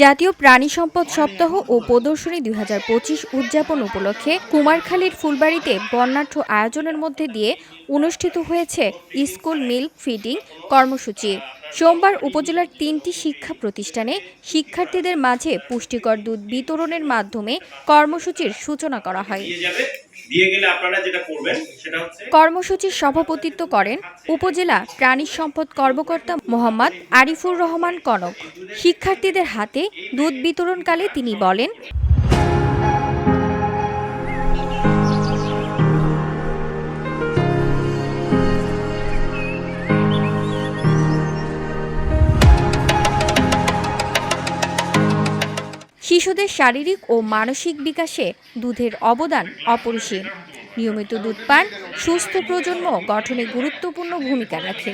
জাতীয় প্রাণী সম্পদ সপ্তাহ ও প্রদর্শনী দুই হাজার পঁচিশ উদযাপন উপলক্ষে কুমারখালীর ফুলবাড়িতে বর্ণাঢ্য আয়োজনের মধ্যে দিয়ে অনুষ্ঠিত হয়েছে স্কুল মিল্ক ফিডিং কর্মসূচি। সোমবার উপজেলার তিনটি শিক্ষা প্রতিষ্ঠানে শিক্ষার্থীদের মাঝে পুষ্টিকর দুধ বিতরণের মাধ্যমে কর্মসূচির সূচনা করা হয়। দিয়ে গেলে আপনারা যেটা করবেন সেটা হচ্ছে কর্মসূচির সভাপতিত্ব করেন উপজেলা প্রাণী সম্পদ কর্মকর্তা মোহাম্মদ আরিফুর রহমান কনক। শিক্ষার্থীদের হাতে দুধ বিতরণকালে তিনি বলেন শিশুদের শারীরিক ও মানসিক বিকাশে দুধের অবদান অপরিসীম। নিয়মিত দুধ পান, সুস্থ প্রজন্ম গঠনে গুরুত্বপূর্ণ ভূমিকা রাখে।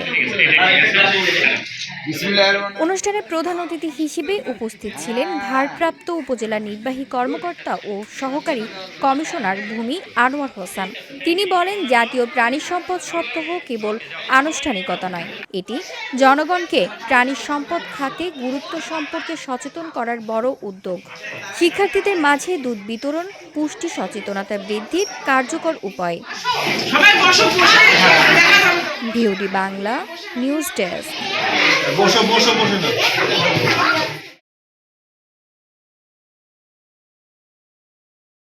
অনুষ্ঠানে প্রধান অতিথি হিসেবে উপস্থিত ছিলেন ভারপ্রাপ্ত উপজেলা নির্বাহী কর্মকর্তা ও সহকারী কমিশনার ভূমি আনোয়ার হোসেন। তিনি বলেন, জাতীয় প্রাণী সম্পদ সপ্তাহ কেবল আনুষ্ঠানিকতা নয়, এটি জনগণকে প্রাণী সম্পদ খাতে গুরুত্ব সম্পর্কে সচেতন করার বড় উদ্যোগ। শিক্ষার্থীদের মাঝে দুধ বিতরণ পুষ্টি সচেতনতা বৃদ্ধির কার্যকর উপায়। VOD Bangla news desk.